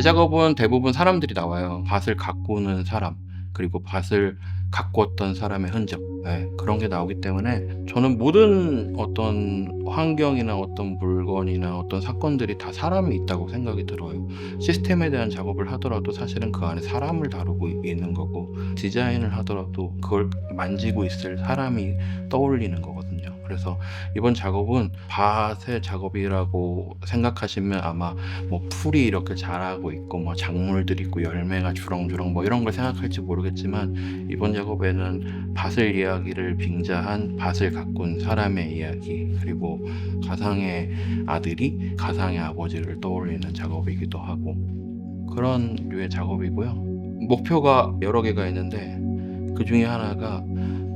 제 작업은 대부분 사람들이 나와요. 밭을 가꾸는 사람, 그리고 밭을 가꾸었던 사람의 흔적, 네, 그런 게 나오기 때문에 저는 모든 어떤 환경이나 어떤 물건이나 어떤 사건들이 다 사람이 있다고 생각이 들어요. 시스템에 대한 작업을 하더라도 사실은 그 안에 사람을 다루고 있는 거고, 디자인을 하더라도 그걸 만지고 있을 사람이 떠올리는 거거든요. 그래서 이번 작업은 밭의 작업이라고 생각하시면 아마 뭐 풀이 이렇게 자라고 있고 뭐 작물들이 있고 열매가 주렁주렁 뭐 이런 걸 생각할지 모르겠지만 이번 작업에는 밭을 이야기를 빙자한 밭을 가꾼 사람의 이야기 그리고 가상의 아들이 가상의 아버지를 떠올리는 작업이기도 하고 그런 류의 작업이고요. 목표가 여러 개가 있는데 그 중에 하나가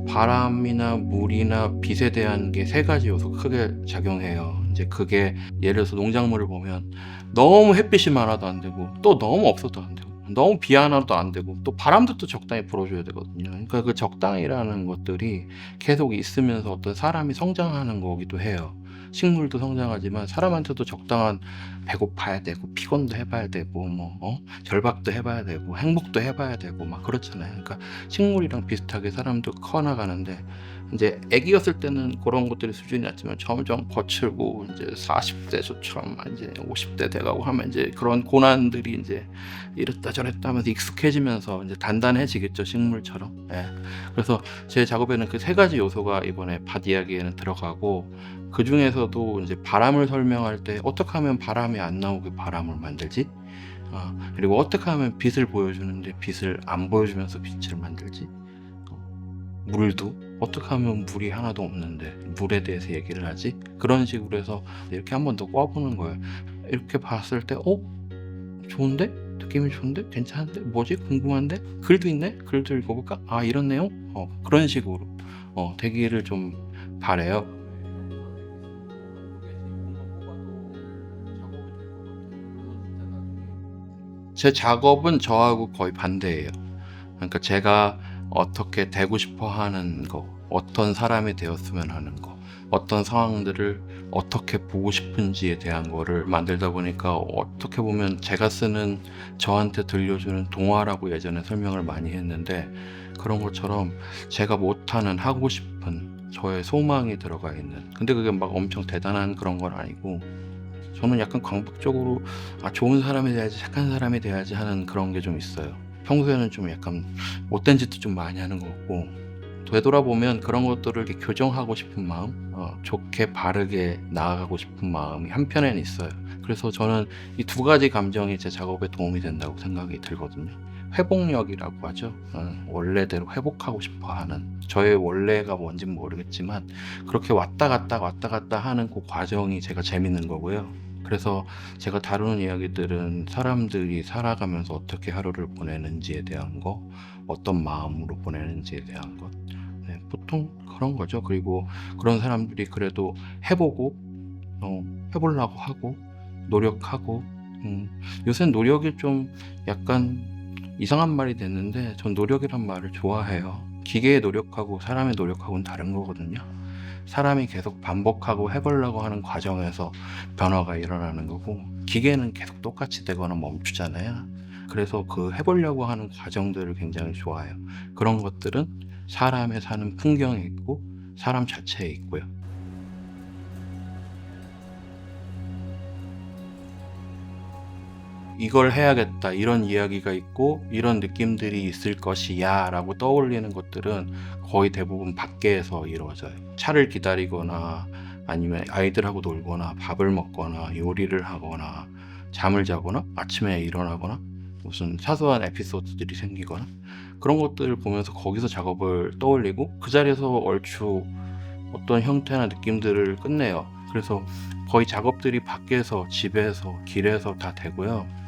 바람이나 물이나 빛에 대한 게 세 가지 요소가 크게 작용해요. 이제 그게 예를 들어서 농작물을 보면 너무 햇빛이 많아도 안 되고 또 너무 없어도 안 되고 너무 비안 와도 안 되고 또 바람도 또 적당히 불어줘야 되거든요. 그러니까 그 적당이라는 것들이 계속 있으면서 어떤 사람이 성장하는 거기도 해요. 식물도 성장하지만 사람한테도 적당한 배고파야 되고 피곤도 해봐야 되고 뭐 어? 절박도 해봐야 되고 행복도 해봐야 되고 막 그렇잖아요. 그러니까 식물이랑 비슷하게 사람도 커나가는데 이제 아기였을 때는 그런 것들이 수준이 낮지만 점점 거칠고 이제 40대 저처럼 이제 50대 돼가고 하면 이제 그런 고난들이 이제 이랬다 저랬다 하면서 익숙해지면서 이제 단단해지겠죠 식물처럼. 예. 그래서 제 작업에는 그 세 가지 요소가 이번에 밭 이야기에는 들어가고 그 중에서도 이제 바람을 설명할 때 어떻게 하면 바람이 안 나오게 바람을 만들지? 어, 그리고 어떻게 하면 빛을 보여주는데 빛을 안 보여주면서 빛을 만들지? 어, 물도 어떻게 하면 물이 하나도 없는데 물에 대해서 얘기를 하지? 그런 식으로 해서 이렇게 한 번 더 꽈보는 거예요. 이렇게 봤을 때, 어? 좋은데? 느낌이 좋은데? 괜찮은데? 뭐지? 궁금한데? 글도 있네? 글도 읽어볼까? 아, 이런 내용? 어, 그런 식으로 어, 되기를 좀 바래요. 제 작업은 저하고 거의 반대예요. 그러니까 제가 어떻게 되고 싶어 하는 거, 어떤 사람이 되었으면 하는 거, 어떤 상황들을 어떻게 보고 싶은지에 대한 거를 만들다 보니까 어떻게 보면 제가 쓰는 저한테 들려주는 동화라고 예전에 설명을 많이 했는데 그런 것처럼 제가 못하는 하고 싶은 저의 소망이 들어가 있는 근데 그게 막 엄청 대단한 그런 건 아니고 저는 약간 광복적으로 아 좋은 사람이 돼야지 착한 사람이 돼야지 하는 그런 게 좀 있어요. 평소에는 좀 약간 못된 짓도 좀 많이 하는 것 같고 되돌아보면 그런 것들을 이렇게 교정하고 싶은 마음 어, 좋게 바르게 나아가고 싶은 마음이 한편에는 있어요. 그래서 저는 이 두 가지 감정이 제 작업에 도움이 된다고 생각이 들거든요. 회복력이라고 하죠. 어, 원래대로 회복하고 싶어 하는. 저의 원래가 뭔진 모르겠지만 그렇게 왔다 갔다 왔다 갔다 하는 그 과정이 제가 재밌는 거고요 그래서 제가 다루는 이야기들은 사람들이 살아가면서 어떻게 하루를 보내는지에 대한 거, 어떤 마음으로 보내는지에 대한 것. 네, 보통 그런 거죠. 그리고 그런 사람들이 그래도 해보고, 어, 해보려고 하고, 노력하고, 음, 요새 노력이 좀 약간 이상한 말이 됐는데, 전 노력이란 말을 좋아해요. 기계의 노력하고 사람의 노력하고는 다른 거거든요. 사람이 계속 반복하고 해보려고 하는 과정에서 변화가 일어나는 거고 기계는 계속 똑같이 되거나 멈추잖아요. 그래서 그 해보려고 하는 과정들을 굉장히 좋아해요. 그런 것들은 사람의 사는 풍경에 있고 사람 자체에 있고요. 이걸 해야겠다 이런 이야기가 있고 이런 느낌들이 있을 것이야 라고 떠올리는 것들은 거의 대부분 밖에서 이루어져요. 차를 기다리거나 아니면 아이들하고 놀거나 밥을 먹거나 요리를 하거나 잠을 자거나 아침에 일어나거나 무슨 사소한 에피소드들이 생기거나 그런 것들을 보면서 거기서 작업을 떠올리고 그 자리에서 얼추 어떤 형태나 느낌들을 끝내요. 그래서 거의 작업들이 밖에서 집에서 길에서 다 되고요. 그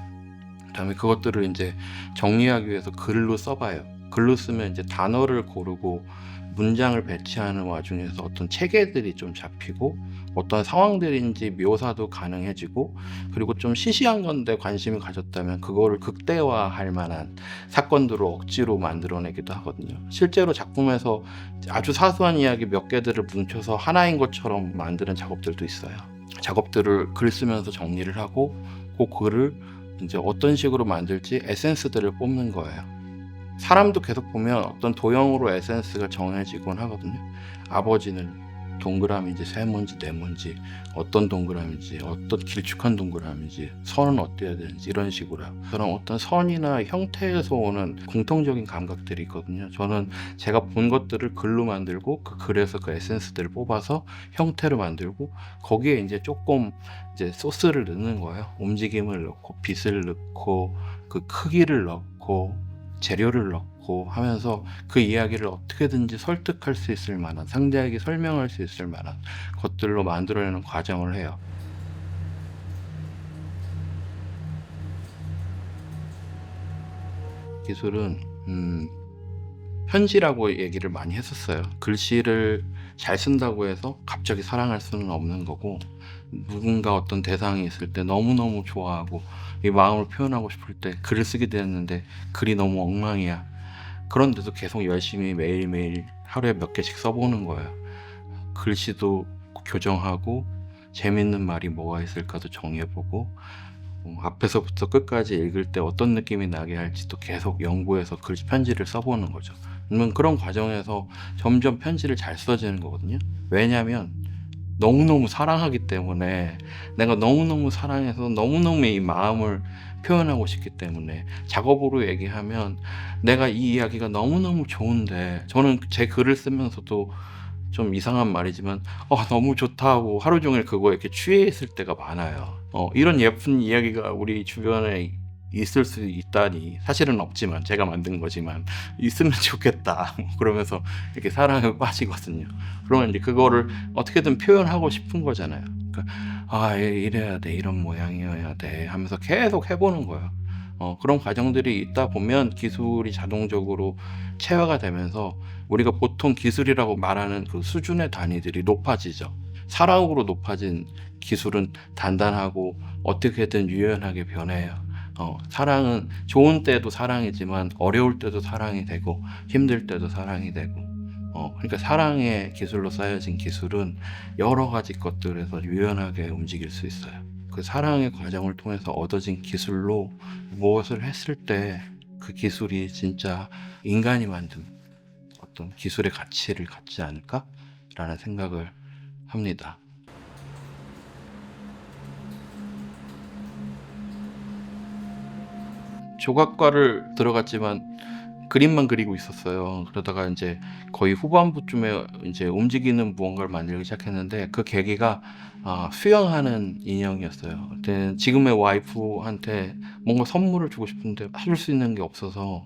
다음에 그것들을 이제 정리하기 위해서 글로 써봐요. 글로 쓰면 이제 단어를 고르고 문장을 배치하는 와중에서 어떤 체계들이 좀 잡히고 어떤 상황들인지 묘사도 가능해지고 그리고 좀 시시한 건데 관심을 가졌다면 그거를 극대화할 만한 사건들을 억지로 만들어내기도 하거든요. 실제로 작품에서 아주 사소한 이야기 몇 개들을 뭉쳐서 하나인 것처럼 만드는 작업들도 있어요. 작업들을 글 쓰면서 정리를 하고 그 글을 이제 어떤 식으로 만들지 에센스들을 뽑는 거예요. 사람도 계속 보면 어떤 도형으로 에센스가 정해지곤 하거든요. 아버지는 동그라미인지 세모인지 네모인지 어떤 동그라미인지 어떤 길쭉한 동그라미인지 선은 어때야 되는지 이런 식으로 그런 어떤 선이나 형태에서 오는 공통적인 감각들이 있거든요. 저는 제가 본 것들을 글로 만들고 그 글에서 그 에센스들을 뽑아서 형태로 만들고 거기에 이제 조금 이제 소스를 넣는 거예요. 움직임을 넣고 빛을 넣고 그 크기를 넣고 재료를 넣고 하면서 그 이야기를 어떻게든지 설득할 수 있을 만한 상대에게 설명할 수 있을 만한 것들로 만들어내는 과정을 해요. 기술은 음, 편지라고 얘기를 많이 했었어요. 글씨를 잘 쓴다고 해서 갑자기 사랑할 수는 없는 거고 누군가 어떤 대상이 있을 때 너무너무 좋아하고 이 마음을 표현하고 싶을 때 글을 쓰게 되었는데 글이 너무 엉망이야. 그런데도 계속 열심히 매일매일 하루에 몇 개씩 써보는 거예요. 글씨도 교정하고 재밌는 말이 뭐가 있을까도 정해보고 어, 앞에서부터 끝까지 읽을 때 어떤 느낌이 나게 할지도 계속 연구해서 글 편지를 써보는 거죠. 그러면 그런 과정에서 점점 편지를 잘 써지는 거거든요. 왜냐하면 너무너무 사랑하기 때문에 내가 너무너무 사랑해서 너무너무 이 마음을 표현하고 싶기 때문에 작업으로 얘기하면 내가 이 이야기가 너무너무 좋은데 저는 제 글을 쓰면서도 좀 이상한 말이지만 어, 너무 좋다 하고 하루 종일 그거에 이렇게 취해 있을 때가 많아요. 어, 이런 예쁜 이야기가 우리 주변에 있을 수 있다니 사실은 없지만 제가 만든 거지만 있으면 좋겠다 뭐 그러면서 이렇게 사랑에 빠지거든요. 그러면 이제 그거를 어떻게든 표현하고 싶은 거잖아요. 그러니까 아 이래야 돼 이런 모양이어야 돼 하면서 계속 해보는 거예요. 어, 그런 과정들이 있다 보면 기술이 자동적으로 체화가 되면서 우리가 보통 기술이라고 말하는 그 수준의 단위들이 높아지죠. 사랑으로 높아진 기술은 단단하고 어떻게든 유연하게 변해요. 어, 사랑은 좋은 때도 사랑이지만 어려울 때도 사랑이 되고 힘들 때도 사랑이 되고 어, 그러니까 사랑의 기술로 쌓여진 기술은 여러 가지 것들에서 유연하게 움직일 수 있어요. 그 사랑의 과정을 통해서 얻어진 기술로 무엇을 했을 때 그 기술이 진짜 인간이 만든 어떤 기술의 가치를 갖지 않을까라는 생각을 합니다. 조각과를 들어갔지만 그림만 그리고 있었어요. 그러다가 이제 거의 후반부쯤에 이제 움직이는 무언가를 만들기 시작했는데 그 계기가 아, 수영하는 인형이었어요. 그때 지금의 와이프한테 뭔가 선물을 주고 싶은데 해줄 수 있는 게 없어서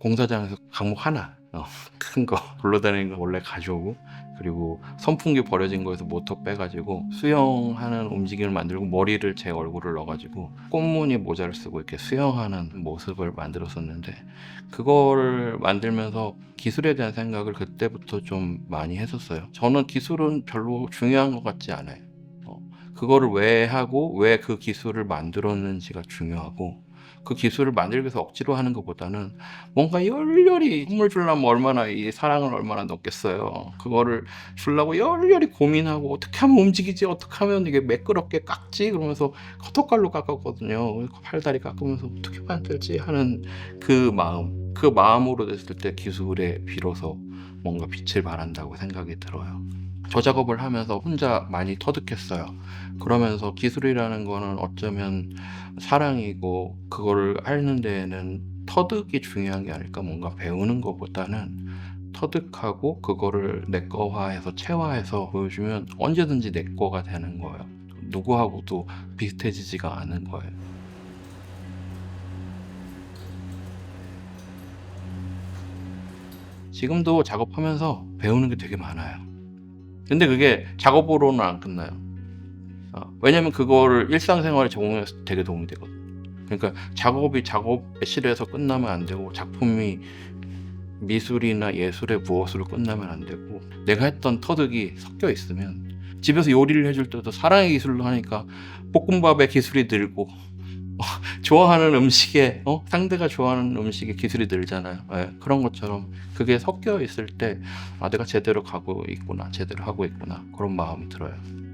공사장에서 강목 하나 어, 큰거 굴러다니는 거 원래 가져오고 그리고 선풍기 버려진 거에서 모터 빼가지고 수영하는 움직임을 만들고 머리를 제 얼굴을 넣어가지고 꽃무늬 모자를 쓰고 이렇게 수영하는 모습을 만들었었는데 그거를 만들면서 기술에 대한 생각을 그때부터 좀 많이 했었어요. 저는 기술은 별로 중요한 것 같지 않아요. 어, 그거를 왜 하고 왜 그 기술을 만들었는지가 중요하고 그 기술을 만들기 위해서 억지로 하는 것보다는 뭔가 열렬히 선물 주려면 얼마나 이 사랑을 얼마나 넣겠어요. 그거를 주려고 열렬히 고민하고 어떻게 하면 움직이지 어떻게 하면 이게 매끄럽게 깎지 그러면서 커터칼로 깎았거든요. 팔다리 깎으면서 어떻게 만들지 하는 그 마음 그 마음으로 됐을 때 기술에 비로소 뭔가 빛을 발한다고 생각이 들어요. 저 작업을 하면서 혼자 많이 터득했어요. 그러면서 기술이라는 거는 어쩌면 사랑이고 그거를 하는 데에는 터득이 중요한 게 아닐까 뭔가 배우는 것보다는 터득하고 그거를 내 거화해서 체화해서 보여주면 언제든지 내 거가 되는 거예요. 누구하고도 비슷해지지가 않은 거예요. 지금도 작업하면서 배우는 게 되게 많아요. 근데 그게 작업으로는 안 끝나요. 어, 왜냐면 그거를 일상생활에 적용해서 되게 도움이 되거든. 그러니까 작업이 작업실에서 끝나면 안 되고 작품이 미술이나 예술의 무엇으로 끝나면 안 되고 내가 했던 터득이 섞여 있으면 집에서 요리를 해줄 때도 사랑의 기술로 하니까 볶음밥의 기술이 늘고 어, 좋아하는 음식에 어? 상대가 좋아하는 음식에 기술이 늘잖아요. 예, 그런 것처럼 그게 섞여 있을 때 아, 내가 제대로 가고 있구나, 제대로 하고 있구나 그런 마음이 들어요. 네.